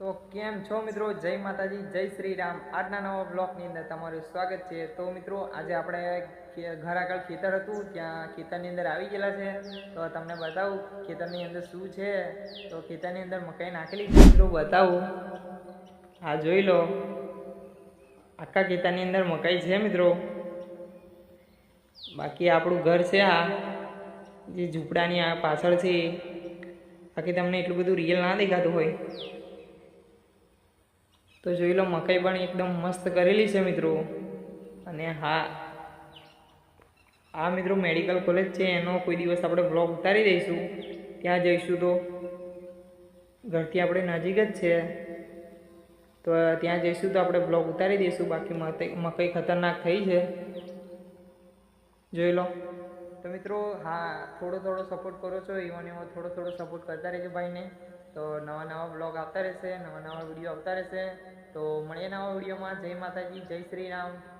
તો કેમ છો મિત્રો? જય માતાજી, જય શ્રી રામ. આજના નવા બ્લોકની અંદર તમારું સ્વાગત છે. તો મિત્રો, આજે આપણે ઘર આગળ ખેતર હતું, ત્યાં ખેતરની અંદર આવી ગયેલા છે. તો તમને બતાવું, ખેતરની અંદર શું છે? તો ખેતરની અંદર મકાઈ નાખેલી છે. મિત્રો, બતાવું. હા જોઈ લો. આખા ખેતરની અંદર મકાઈ છે, મિત્રો. બાકી આપણું ઘર છે આ, જે ઝૂંપડાની આ પાછળ છે બાકી તમને એટલું બધું રિયલ ના દેખાતું હોય. તો જોઈ લો, મકાઈ પણ એકદમ મસ્ત કરેલી છે મિત્રો. અને હા, આ મિત્રો મેડિકલ કોલેજ છે, એનો કોઈ દિવસ આપણે બ્લોગ ઉતારી દઈશું. ત્યાં જઈશું તો. ઘરથી આપણે નજીક જ છે. તો ત્યાં જઈશું તો આપણે બ્લોગ ઉતારી દઈશું. બાકી મકાઈ ખતરનાક થઈ છે. જોઈ લો. તો મિત્રો, હા, થોડો થોડો સપોર્ટ કરો છો, એવો ને એવો થોડો થોડો સપોર્ટ કરતા રહેજો ભાઈને. તો નવા નવા બ્લોગ આવતા રહેશે, નવા નવા વીડિયો આવતા રહેશે. તો મળીએ નવા વિડીયોમાં. જય માતાજી, જય શ્રી રામ.